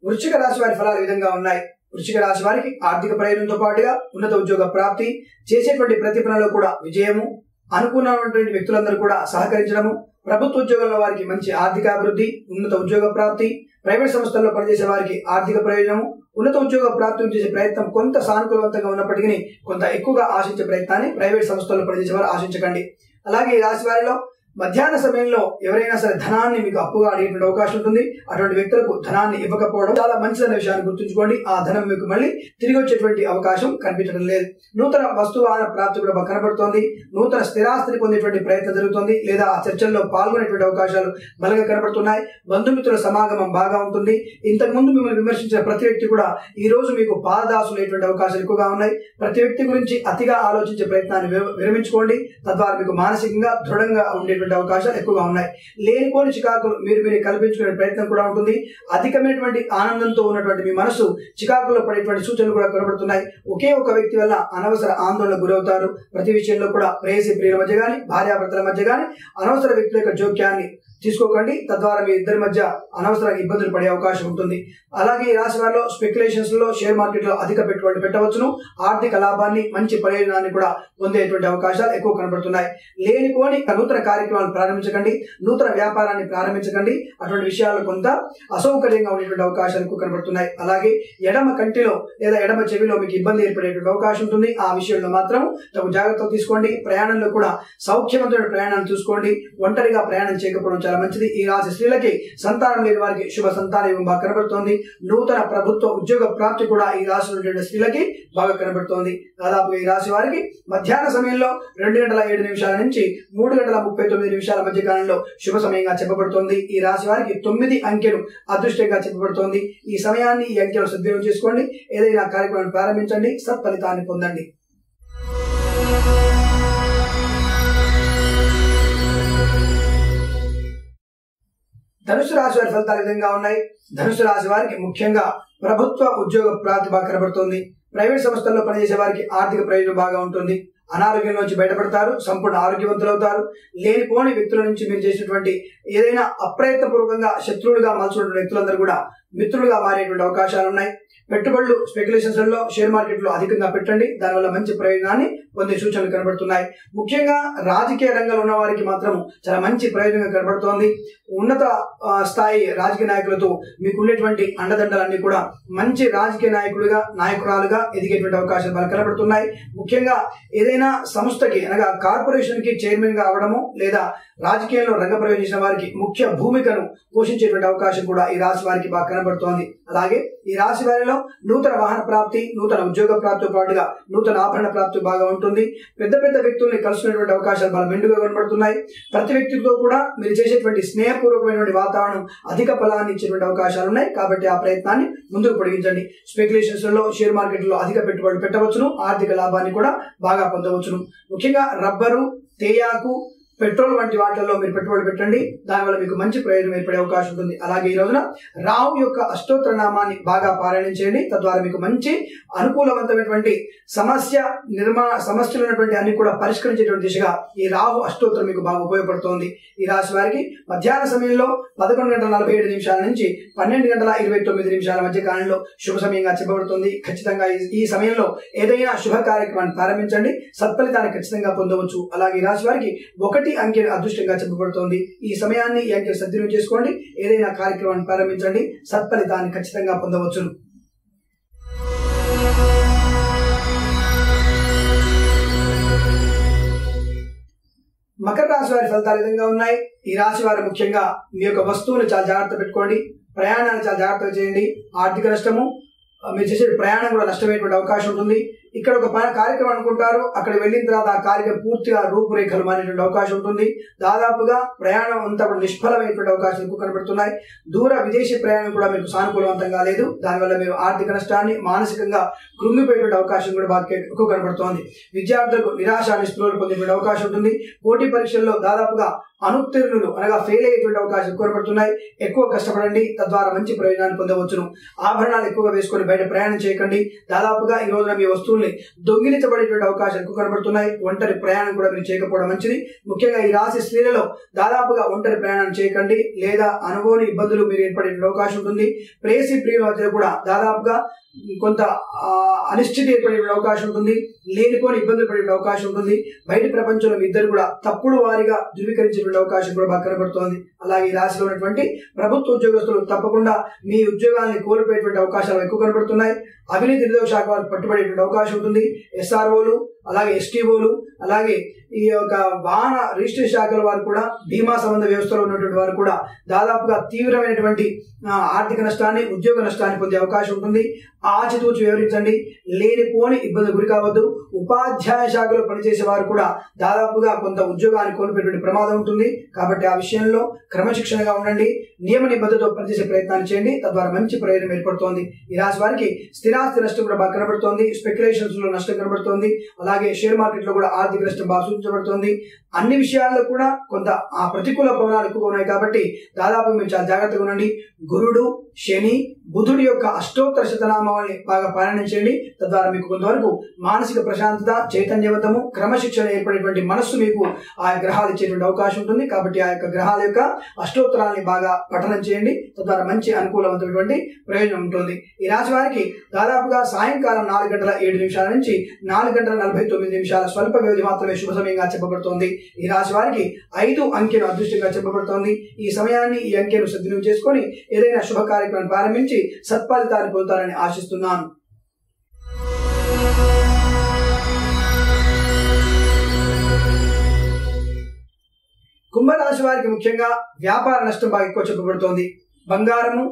వృశ్చిక రాశి వారి ఫలాలు విధంగా ఉన్నాయి. వృశ్చిక రాశి వారికి ఆర్థిక ప్రయోజనంతో పాటుగా ఉన్నత ఉద్యోగ ప్రాప్తి చేసేటువంటి ప్రతి పనిలో కూడా విజయము అనుకున్నటువంటి వ్యక్తులందరూ కూడా సహకరించడము ప్రభుత్వ ఉద్యోగంలో వారికి మంచి ఆర్థిక అభివృద్ధి ఉన్నత ఉద్యోగ ప్రాప్తి ప్రైవేట్ సంస్థల్లో పనిచేసే వారికి ఆర్థిక ప్రయోజనము ఉన్నత ఉద్యోగ ప్రాప్తి చేసే ప్రయత్నం కొంత సానుకూలవంతంగా ఉన్నప్పటికీ కొంత ఎక్కువగా ఆశించే ప్రయత్నాన్ని ప్రైవేట్ సంస్థల్లో పనిచేసే వారు ఆశించకండి. అలాగే ఈ రాశి వారిలో మధ్యాహ్న సమయంలో ఎవరైనా సరే ధనాన్ని మీకు అప్పుగా అడిగేటువంటి అవకాశం ఉంటుంది. అటువంటి వ్యక్తులకు ధనాన్ని ఇవ్వకపోవడం చాలా మంచిదన్న విషయాన్ని గుర్తుంచుకోండి. ఆ ధనం మీకు మళ్ళీ తిరిగి వచ్చేటువంటి అవకాశం కనిపించడం లేదు. నూతన వస్తువాహన ప్రాప్తి కూడా కనబడుతోంది. నూతన స్థిరాస్తిని పొందేటువంటి ప్రయత్నం జరుగుతుంది. లేదా ఆ చర్చల్లో పాల్గొనేటువంటి అవకాశాలు బలంగా కనబడుతున్నాయి. బంధుమిత్రుల సమాగమం బాగా ఉంటుంది. ఇంతకు ముందు మిమ్మల్ని విమర్శించిన ప్రతి వ్యక్తి కూడా ఈ రోజు మీకు పారదాసులైనటువంటి అవకాశాలు ఎక్కువగా ఉన్నాయి. ప్రతి వ్యక్తి గురించి అతిగా ఆలోచించే ప్రయత్నాన్ని విరమించుకోండి. తద్వారా మీకు మానసికంగా దృఢంగా ఉండేటువంటి అవకాశాలు ఎక్కువగా ఉన్నాయి. లేనిపోని చికాకులు మీరు మీరు కల్పించుకునే ప్రయత్నం కూడా ఉంటుంది. అధికమైనటువంటి ఆనందంతో ఉన్నటువంటి మీ మనసు చికాకులో పడేటువంటి సూచనలు కూడా కనబడుతున్నాయి. ఒకే ఒక వ్యక్తి వల్ల అనవసర ఆందోళన గురవుతారు. ప్రతి విషయంలో కూడా ప్రేయసి ప్రియుల మధ్య కానీ భార్యాభర్తల మధ్య కానీ అనవసర వ్యక్తుల యొక్క జోక్యాన్ని తీసుకోకండి. తద్వారా మీ ఇద్దరి మధ్య అనవసరంగా ఇబ్బందులు పడే అవకాశం ఉంటుంది. అలాగే ఈ రాశి వారిలో స్పెక్యులేషన్స్లో షేర్ మార్కెట్లో అధిక పెట్టుబడులు పెట్టవచ్చును. ఆర్థిక లాభాన్ని మంచి ప్రయోజనాన్ని కూడా పొందేటువంటి అవకాశాలు ఎక్కువ కనబడుతున్నాయి. లేనిపోని నూతన కార్యక్రమాలు ప్రారంభించకండి. నూతన వ్యాపారాన్ని ప్రారంభించకండి. అటువంటి విషయాలు కొంత అసౌకర్యంగా ఉండేటువంటి అవకాశాలు ఎక్కువ కనబడుతున్నాయి. అలాగే ఎడమ కంటిలో లేదా ఎడమ చెవిలో మీకు ఇబ్బంది ఏర్పడేటువంటి అవకాశం ఉంటుంది. ఆ విషయంలో మాత్రం తగు జాగ్రత్తలు తీసుకోండి. ప్రయాణంలో కూడా సౌఖ్యవంతమైన ప్రయాణాన్ని చూసుకోండి. ఒంటరిగా ప్రయాణం చేయకపోవడం చాలా మంచిది. ఈ రాశి స్త్రీలకి సంతానం లేని వారికి శుభ సంతాన యోగం బాగా కనబడుతోంది. నూతన ప్రభుత్వ ఉద్యోగ ప్రాప్తి కూడా ఈ రాశిలో ఉండే స్త్రీలకి బాగా కనబడుతోంది. దాదాపు ఈ రాశి వారికి మధ్యాహ్న సమయంలో రెండు గంటల ఏడు నిమిషాల నుంచి మూడు గంటల ముప్పై తొమ్మిది నిమిషాల మధ్య కాలంలో శుభ సమయంగా చెప్పబడుతోంది. ఈ రాశి వారికి తొమ్మిది అంకెలు అదృష్టంగా చెప్పబడుతోంది. ఈ సమయాన్ని ఈ అంకెలు సద్వినియోగం చేసుకోండి. ఏదైనా కార్యక్రమాన్ని ప్రారంభించండి. సత్ఫలితాన్ని పొందండి. ధనుసు రాశి వారి ఫలితాలు విధంగా ఉన్నాయి. ధనుసు రాశి వారికి ముఖ్యంగా ప్రభుత్వ ఉద్యోగ ప్రాతి బాగా కనబడుతుంది. ప్రైవేట్ సంస్థల్లో పనిచేసే వారికి ఆర్థిక ప్రయోజనం బాగా ఉంటుంది. అనారోగ్యం నుంచి బయటపడతారు సంపూర్ణ ఆరోగ్యవంతులు అవుతారు లేనిపోని వ్యక్తుల నుంచి మీరు చేసినటువంటి ఏదైనా అప్రయత్నపూర్వకంగా శత్రువులుగా మలుచుకున్న వ్యక్తులందరూ కూడా మిత్రులుగా మారేటువంటి అవకాశాలు ఉన్నాయి పెట్టుబడులు స్పెక్యులేషన్స్లో షేర్ మార్కెట్లో అధికంగా పెట్టండి. దానివల్ల మంచి ప్రయోజనాన్ని పొందే సూచనలు కనబడుతున్నాయి. ముఖ్యంగా రాజకీయ రంగంలో ఉన్న వారికి మాత్రం చాలా మంచి ప్రయోజనంగా కనబడుతోంది. ఉన్నత స్థాయి రాజకీయ నాయకులతో మీకు ఉండేటువంటి అండదండలన్నీ కూడా మంచి రాజకీయ నాయకుడిగా నాయకురాలుగా ఎదిగేటువంటి అవకాశాలు బాగా కనబడుతున్నాయి. ముఖ్యంగా ఏదైనా సంస్థకి అనగా కార్పొరేషన్కి చైర్మన్గా అవడము లేదా రాజకీయంలో రంగ ప్రవేశించిన వారికి ముఖ్య భూమికను పోషించేటువంటి అవకాశం కూడా ఈ రాశి వారికి బాగా కనబడుతోంది. అలాగే ఈ రాశి వారిలో నూతన వాహన ప్రాప్తి నూతన ఉద్యోగ ప్రాప్తితో పాటుగా నూతన ఆభరణ ప్రాప్తి బాగా ఉంటుంది. పెద్ద పెద్ద వ్యక్తుల్ని కలుసుకునేటువంటి అవకాశాలు బాగా మెండుగా కనబడుతున్నాయి. ప్రతి వ్యక్తితో కూడా మీరు చేసేటువంటి స్నేహపూర్వకమైనటువంటి వాతావరణం అధిక ఫలాన్ని ఇచ్చేటువంటి అవకాశాలు ఉన్నాయి. కాబట్టి ఆ ప్రయత్నాన్ని ముందుకు పొడిగించండి. స్పెక్యులేషన్స్లో షేర్ మార్కెట్లో అధిక పెట్టుబడులు పెట్టవచ్చును. ఆర్థిక లాభాన్ని కూడా బాగా పొందవచ్చును. ముఖ్యంగా రబ్బరు తేయాకు పెట్రోల్ వంటి వాటిల్లో మీరు పెట్టుబడి పెట్టండి. దానివల్ల మీకు మంచి ప్రయోజనం ఏర్పడే అవకాశం ఉంటుంది. అలాగే ఈ రోజున రావు యొక్క అష్టోత్తర నామాన్ని బాగా పారాయణం చేయండి. తద్వారా మీకు మంచి అనుకూలవంతమైనటువంటి సమస్య నిర్మాణ సమస్యలు ఉన్నటువంటి అన్ని కూడా పరిష్కరించేటువంటి దిశగా ఈ రాహు అష్టోత్తరం మీకు బాగా ఉపయోగపడుతోంది. ఈ రాశి వారికి మధ్యాహ్న సమయంలో పదకొండు గంటల నలభై ఏడు నిమిషాల నుంచి పన్నెండు గంటల ఇరవై తొమ్మిది నిమిషాల మధ్య కాలంలో శుభ సమయంగా చెప్పబడుతుంది. ఖచ్చితంగా ఈ- ఈ సమయంలో ఏదైనా శుభ కార్యక్రమాన్ని ప్రారంభించండి. సత్ఫలితాన్ని ఖచ్చితంగా పొందవచ్చు. అలాగే ఈ రాశి వారికి ఒకటి అంకె అదృష్టంగా చెప్పబడుతోంది. ఈ సమయాన్ని ఈ అంకె సద్వినియోగం చేసుకోండి. ఏదైనా కార్యక్రమాన్ని ప్రారంభించండి. సత్ఫలితాన్ని ఖచ్చితంగా పొందవచ్చును మకర రాశి వారి ఫలితాలు విధంగా ఉన్నాయి? ఈ రాశి వారు ముఖ్యంగా మీ యొక్క వస్తువులు చాలా జాగ్రత్త పెట్టుకోండి. ప్రయాణాన్ని చాలా జాగ్రత్తగా చేయండి. ఆర్థిక నష్టము మీరు చేసే ప్రయాణం కూడా నష్టమైనటువంటి అవకాశం ఉంటుంది. ఇక్కడ ఒక ప- కార్యక్రమం అనుకుంటారు. అక్కడ వెళ్ళిన తర్వాత ఆ కార్యక్రమం పూర్తిగా రూపురేఖలు మారేటువంటి అవకాశం ఉంటుంది. దాదాపుగా ప్రయాణం అంతా కూడా నిష్ఫలమైనటువంటి అవకాశం ఎక్కువ కనబడుతున్నాయి. దూర విదేశీ ప్రయాణం కూడా మీకు సానుకూలవంతంగా లేదు. దానివల్ల మీరు ఆర్థిక నష్టాన్ని మానసికంగా కృంగిపోయేటువంటి అవకాశం కూడా బాగా ఎక్కువ కనబడుతోంది. విద్యార్థులకు నిరాశ నిస్పృహలు పొందేటువంటి అవకాశం ఉంటుంది. పోటీ పరీక్షల్లో దాదాపుగా అనుత్తీర్ణులు అనగా ఫెయిల్ అయ్యేటువంటి అవకాశం కోరబడుతున్నాయి కనబడుతున్నాయి. ఎక్కువ కష్టపడండి. తద్వారా మంచి ప్రయోజనాన్ని పొందవచ్చును. ఆభరణాలు ఎక్కువగా వేసుకొని బయట ప్రయాణం చేయకండి. దాదాపుగా ఈ రోజున మీ వస్తువుల్ని దొంగిలించబడేటువంటి అవకాశాలు ఎక్కువ కనబడుతున్నాయి. ఒంటరి ప్రయాణం కూడా మీరు చేయకపోవడం మంచిది. ముఖ్యంగా ఈ రాశి స్త్రీలలో దాదాపుగా ఒంటరి ప్రయాణం చేయకండి. లేదా అనుభవని ఇబ్బందులు మీరు ఏర్పడే అవకాశం ఉంటుంది. ప్రేసి ప్రియుల మధ్య కూడా దాదాపుగా కొంత అనిశ్చితి ఏర్పడే అవకాశం ఉంటుంది. లేనిపోని ఇబ్బందులు పడే అవకాశం ఉంటుంది. బయట ప్రపంచంలో ఇద్దరు కూడా తప్పుడు వారిగా ధృవీకరించేటువంటి అవకాశం కూడా బాగా కనబడుతోంది అలాగే ఈ రాశిలో ఉన్నటువంటి ప్రభుత్వ ఉద్యోగస్తులు తప్పకుండా మీ ఉద్యోగాన్ని కోల్పోయేటువంటి అవకాశాలు ఎక్కువ కనబడుతున్నాయి. అవినీతి నిరోధక శాఖ వారు పట్టుబడేటువంటి అవకాశం ఉంటుంది. ఎస్ఆర్ఓలు అలాగే ఎస్టీఓలు అలాగే ఈ యొక్క వాహన రిజిస్ట్రేషన్ శాఖల వారు కూడా బీమా సంబంధ వ్యవస్థలో ఉన్నటువంటి వారు కూడా దాదాపుగా తీవ్రమైనటువంటి ఆర్థిక నష్టాన్ని ఉద్యోగ నష్టాన్ని పొందే అవకాశం ఉంటుంది. ఆచితూచి వివరించండి. లేనిపోని ఇబ్బంది గురి కావద్దు. ఉపాధ్యాయ శాఖలో పనిచేసే వారు కూడా దాదాపుగా కొంత ఉద్యోగాన్ని కోల్పోయేటువంటి ప్రమాదం ఉంటుంది. కాబట్టి ఆ విషయంలో క్రమశిక్షణగా ఉండండి. నియమ నిబద్ధతతో పనిచేసే ప్రయత్నాన్ని చేయండి. తద్వారా మంచి ప్రయోజనం ఏర్పడుతోంది. ఈ రాశి వారికి స్థిరాస్తి నష్టం కూడా బాగా కనబడుతోంది. స్పెక్యులేషన్స్లో నష్టం కనబడుతోంది. అలాగే అలాగే షేర్ మార్కెట్లో కూడా ఆర్థిక నష్టం బాగా సూచించబడుతోంది అన్ని విషయాల్లో కూడా కొంత ఆ ప్రతికూల భవనాలు ఎక్కువగా ఉన్నాయి కాబట్టి దాదాపు మీరు చాలా జాగ్రత్తగా ఉండండి. గురుడు శని బుధుడి యొక్క అష్టోత్తర శతనామాన్ని బాగా పారాయణం చేయండి తద్వారా మీకు కొంతవరకు మానసిక ప్రశాంతత చైతన్యవతము క్రమశిక్షణ ఏర్పడేటువంటి మనస్సు మీకు ఆ గ్రహాలు ఇచ్చేటువంటి అవకాశం ఉంటుంది. కాబట్టి ఆ యొక్క గ్రహాల యొక్క అష్టోత్తరాన్ని బాగా పఠనం చేయండి. తద్వారా మంచి అనుకూలవంతమైనటువంటి ప్రయోజనం ఉంటుంది. ఈ రాశి వారికి దాదాపుగా సాయంకాలం నాలుగు గంటల ఏడు నిమిషాల నుంచి నాలుగు గంటల నలభై తొమ్మిది నిమిషాల స్వల్ప వ్యవధి మాత్రమే శుభ సమయంగా చెప్పబడుతోంది. ఈ రాశి వారికి ఐదు అంకెను అదృష్టంగా చెప్పబడుతోంది. ఈ సమయాన్ని ఈ అంకెను సద్వినియోగం చేసుకొని ఏదైనా శుభ కార్యక్రమాన్ని ప్రారంభించి సత్ఫలితాన్ని పొందుతారని ఆశిస్తున్నాను. కుంభరాశి వారికి ముఖ్యంగా వ్యాపార నష్టం బాగా ఎక్కువ చెప్పబడుతోంది. బంగారము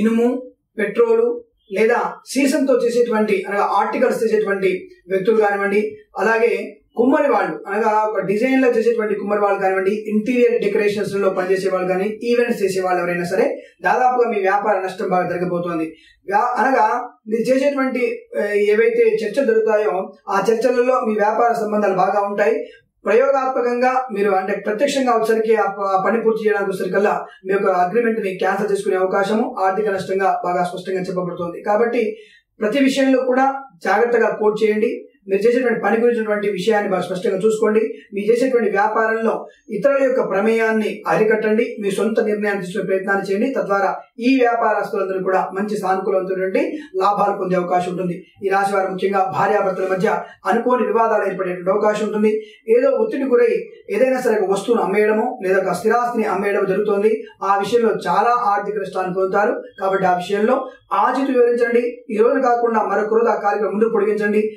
ఇనుము పెట్రోలు లేదా సీసంతో చేసేటువంటి అనగా ఆర్టికల్స్ చేసేటువంటి వ్యక్తులు కానివ్వండి అలాగే కుమ్మరి వాళ్ళు అనగా ఒక డిజైన్లో చేసేటువంటి కుమ్మరి వాళ్ళు కానివ్వండి ఇంటీరియర్ డెకరేషన్స్లో పనిచేసే వాళ్ళు కానీ ఈవెంట్స్ చేసే వాళ్ళు ఎవరైనా సరే దాదాపుగా మీ వ్యాపార నష్టం బాగా జరగబోతోంది. వ్యా- అనగా మీరు చేసేటువంటి ఏవైతే చర్చలు జరుగుతాయో ఆ చర్చలలో మీ వ్యాపార సంబంధాలు బాగా ఉంటాయి. ప్రయోగాత్మకంగా మీరు అంటే ప్రత్యక్షంగా వచ్చరికి ఆ పని పూర్తి చేయడానికి వచ్చరికల్లా మీ యొక్క అగ్రిమెంట్ని క్యాన్సిల్ చేసుకునే అవకాశము ఆర్థిక నష్టంగా బాగా స్పష్టంగా చెప్పబడుతుంది. కాబట్టి ప్రతి విషయంలో కూడా జాగ్రత్తగా కోట్ చేయండి. మీరు చేసేటువంటి పని గురించినటువంటి విషయాన్ని బాగా స్పష్టంగా చూసుకోండి. మీరు చేసేటువంటి వ్యాపారంలో ఇతరుల యొక్క ప్రమేయాన్ని అరికట్టండి. మీ సొంత నిర్ణయాన్ని తీసుకునే ప్రయత్నాన్ని చేయండి. తద్వారా ఈ వ్యాపారస్తులందరూ కూడా మంచి సానుకూలమైనటువంటి లాభాలు పొందే అవకాశం ఉంటుంది. ఈ రాశి వారు ముఖ్యంగా భార్యాభర్తల మధ్య అనుకోని వివాదాలు ఏర్పడేటువంటి అవకాశం ఉంటుంది. ఏదో ఒత్తిడి గురై ఏదైనా సరే ఒక వస్తువును అమ్మేయడము లేదా ఒక స్థిరాస్తిని అమ్మేయడం జరుగుతుంది. ఆ విషయంలో చాలా ఆర్థిక నష్టాన్ని పొందుతారు. కాబట్టి ఆ విషయంలో ఆచితూ వివరించండి. ఈ రోజు కాకుండా మరొక రోజు ఆ కార్యక్రమం ముందుకు పొడిగించండి.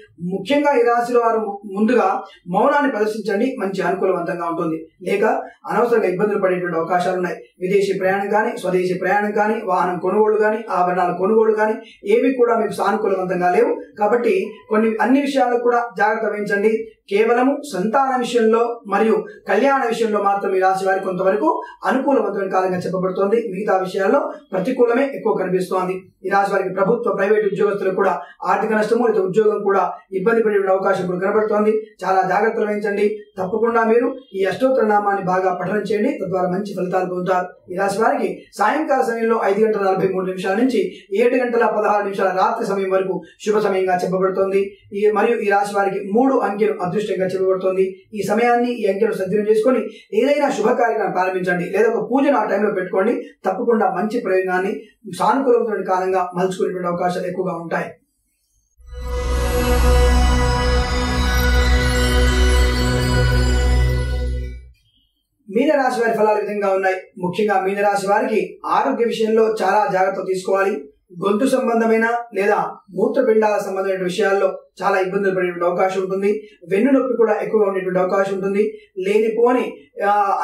ముఖ్యంగా ఈ రాశిలో వారు ముందుగా మౌనాన్ని ప్రదర్శించండి. మంచి అనుకూలవంతంగా ఉంటుంది. లేక అనవసరంగా ఇబ్బందులు పడేటువంటి అవకాశాలు ఉన్నాయి. విదేశీ ప్రయాణం కానీ స్వదేశీ ప్రయాణం కానీ వాహనం కొనుగోలు కానీ ఆభరణాల కొనుగోలు కానీ ఏవి కూడా మీకు సానుకూలవంతంగా లేవు. కాబట్టి కొన్ని అన్ని విషయాల్లో కూడా జాగ్రత్త వహించండి. కేవలము సంతాన విషయంలో మరియు కళ్యాణ విషయంలో మాత్రం ఈ రాశి వారికి కొంతవరకు అనుకూలవంతమైన కాలంగా చెప్పబడుతోంది. మిగతా విషయాల్లో ప్రతికూలమే ఎక్కువ కనిపిస్తోంది. ఈ రాశి వారికి ప్రభుత్వ ప్రైవేట్ ఉద్యోగస్తులకు కూడా ఆర్థిక నష్టము లేదా ఉద్యోగం కూడా ఇబ్బంది పడే అవకాశం కూడా కనబడుతోంది. చాలా జాగ్రత్తలు వహించండి. తప్పకుండా మీరు ఈ అష్టోత్తర నామాన్ని బాగా పఠనం చేయండి. తద్వారా మంచి ఫలితాలు పొందుతారు. ఈ రాశి వారికి సాయంకాల సమయంలో ఐదు గంటల నలభై మూడు నిమిషాల నుంచి ఏడు గంటల పదహారు నిమిషాల రాత్రి సమయం వరకు శుభ సమయంగా చెప్పబడుతోంది. ఈ మరియు ఈ రాశి వారికి మూడు అంకెలు అదృష్టంగా చెప్పబడుతోంది. ఈ సమయాన్ని ఈ అంకెలు సద్వినియోగం చేసుకొని ఏదైనా శుభ ప్రారంభించండి. లేదా ఒక పూజను ఆ టైంలో పెట్టుకోండి. తప్పకుండా మంచి ప్రయోజనాన్ని సానుకూలమైన కాలంగా మలుచుకునేటువంటి అవకాశాలు ఎక్కువగా ఉంటాయి. మీనరాశి వారి ఫలాలు విధంగా ఉన్నాయి. ముఖ్యంగా మీనరాశి వారికి ఆరోగ్య విషయంలో చాలా జాగ్రత్తలు తీసుకోవాలి. గొంతు సంబంధమైన లేదా మూత్రపిండాల సంబంధమైన విషయాల్లో చాలా ఇబ్బందులు పడేటువంటి అవకాశం ఉంటుంది. వెన్ను నొప్పి కూడా ఎక్కువగా ఉండేటువంటి అవకాశం ఉంటుంది. లేనిపోని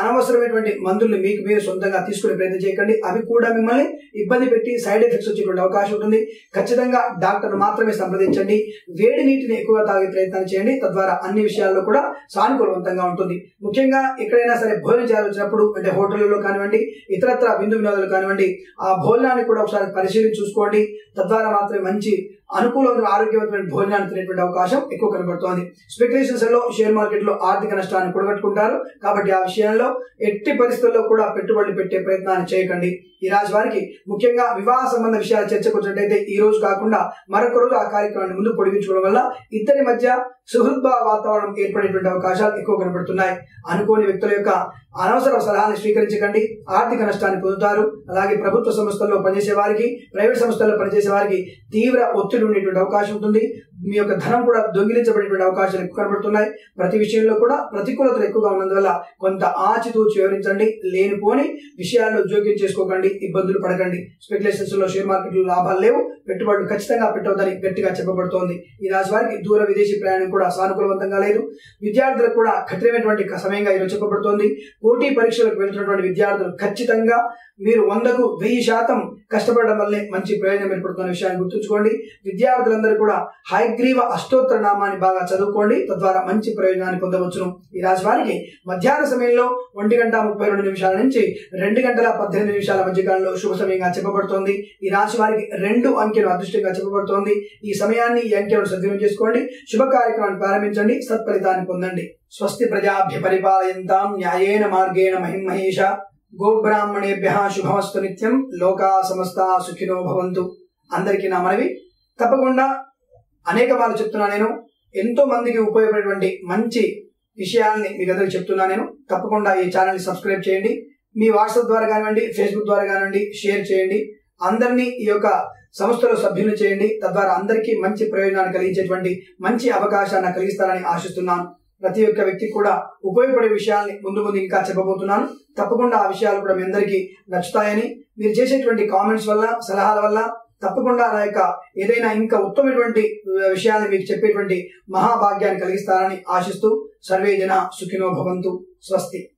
అనవసరమైనటువంటి మందుల్ని మీకు మీరు సొంతంగా తీసుకునే ప్రయత్నం చేయకండి. అవి కూడా మిమ్మల్ని ఇబ్బంది పెట్టి సైడ్ ఎఫెక్ట్స్ వచ్చేటువంటి అవకాశం ఉంటుంది. ఖచ్చితంగా డాక్టర్ మాత్రమే సంప్రదించండి. వేడి నీటిని ఎక్కువగా తాగే ప్రయత్నం చేయండి. తద్వారా అన్ని విషయాల్లో కూడా సానుకూలవంతంగా ఉంటుంది. ముఖ్యంగా ఎక్కడైనా సరే భోజనం చేయాల్సి వచ్చినప్పుడు అంటే హోటళ్ళలో కానివ్వండి ఇతరత్ర విందు వినోదాలు కానివ్వండి ఆ భోజనాన్ని కూడా ఒకసారి పరిశీలించి చూసుకోండి. తద్వారా మాత్రమే మంచి అనుకూలమైన ఆరోగ్యవంతమైన భోజనాన్ని తినేటువంటి అవకాశం ఎక్కువ కనబడుతోంది. స్పెక్యులేషన్స్లో షేర్ మార్కెట్లో ఆర్థిక నష్టాన్ని కూడగట్టుకుంటారు కాబట్టి ఆ విషయంలో ఎట్టి పరిస్థితుల్లో కూడా పెట్టుబడులు పెట్టే ప్రయత్నాన్ని చేయకండి. ఈ రాశి వారికి ముఖ్యంగా వివాహ సంబంధ విషయాలు చర్చకు వచ్చినట్టయితే ఈ రోజు కాకుండా మరొక రోజు ఆ కార్యక్రమాన్ని ముందు పొడిగించుకోవడం వల్ల ఇద్దరి మధ్య సుహృద్భావ వాతావరణం ఏర్పడేటువంటి అవకాశాలు ఎక్కువ కనబడుతున్నాయి. అనుకోని వ్యక్తుల యొక్క అనవసర సలహాలు స్వీకరించకండి. ఆర్థిక నష్టాన్ని పొందుతారు. అలాగే ప్రభుత్వ సంస్థల్లో పనిచేసే వారికి ప్రైవేట్ సంస్థల్లో పనిచేసే వారికి తీవ్ర ఒత్తిడి ఉండేటువంటి అవకాశం ఉంటుంది. మీ యొక్క ధనం కూడా దొంగిలించబడేటువంటి అవకాశాలు ఎక్కువ కనబడుతున్నాయి. ప్రతి విషయంలో కూడా ప్రతికూలతలు ఎక్కువగా ఉన్నందువల్ల కొంత ఆచితూచి వివరించండి లేనిపోని విషయాల్లో జోక్యం చేసుకోకండి ఇబ్బందులు పడకండి. స్పెక్యులేషన్స్లో షేర్ మార్కెట్లో లాభాలు లేవు పెట్టుబడులు ఖచ్చితంగా పెట్టవద్దని గట్టిగా చెప్పబడుతోంది. ఈ రాశి వారికి దూర విదేశీ ప్రయాణం కూడా సానుకూలవంతంగా లేదు. విద్యార్థులకు కూడా కఠినమైనటువంటి సమయంగా ఈరోజు చెప్పబడుతోంది. పోటీ పరీక్షలకు వెళ్తున్నటువంటి విద్యార్థులు ఖచ్చితంగా మీరు వందకు వెయ్యి శాతం కష్టపడడం వల్లే మంచి ప్రయోజనం ఏర్పడుతున్న విషయాన్ని గుర్తుంచుకోండి. విద్యార్థులందరూ కూడా హై హయగ్రీవ అష్టోత్తర నామాన్ని బాగా చదువుకోండి. తద్వారా మంచి ప్రయోజనాన్ని పొందవచ్చును. ఈ రాశి వారికి మధ్యాహ్న సమయంలో ఒంటి గంట ముప్పై రెండు నిమిషాల నుంచి రెండు గంటల పద్దెనిమిది నిమిషాల మధ్యకాలంలో శుభ సమయంగా చెప్పబడుతోంది. ఈ రాశి వారికి రెండు అంకెలు అదృష్టంగా చెప్పబడుతోంది. ఈ సమయాన్ని ఈ అంకెలను సద్వినియోగం చేసుకోండి. శుభ కార్యక్రమాన్ని ప్రారంభించండి. సత్ఫలితాన్ని పొందండి. స్వస్తి ప్రజాభ్య పరిపాలయంతాం న్యాయేన మార్గేణ మహిమహేష గోబ్రాహ్మణేభ్య శుభమస్తు నిత్యం. లోకా సమస్త సుఖినో భవంతు. అందరికీ నా మనవి. తప్పకుండా అనేక మార్లు చెప్తున్నా నేను. ఎంతో మందికి ఉపయోగపడేటువంటి మంచి విషయాల్ని మీకు అందరికి చెప్తున్నా నేను. తప్పకుండా ఈ ఛానల్ని సబ్స్క్రైబ్ చేయండి. మీ వాట్సాప్ ద్వారా కానివ్వండి ఫేస్బుక్ ద్వారా కానివ్వండి షేర్ చేయండి. అందరినీ ఈ యొక్క సంస్థలో సభ్యులు చేయండి. తద్వారా అందరికీ మంచి ప్రయోజనాన్ని కలిగించేటువంటి మంచి అవకాశాన్ని కలిగిస్తారని ఆశిస్తున్నాను. ప్రతి ఒక్క వ్యక్తి కూడా ఉపయోగపడే విషయాల్ని ముందు ముందు ఇంకా చెప్పబోతున్నాను. తప్పకుండా ఆ విషయాలు కూడా మీ అందరికీ నచ్చుతాయని. మీరు చేసేటువంటి కామెంట్స్ వల్ల సలహాల వల్ల తప్పకుండా నా యొక్క ఏదైనా ఇంకా ఉత్తమైనటువంటి విషయాన్ని మీకు చెప్పేటువంటి మహాభాగ్యాన్ని కలిగిస్తారని ఆశిస్తూ సర్వే జన సుఖినో భవంతు. స్వస్తి.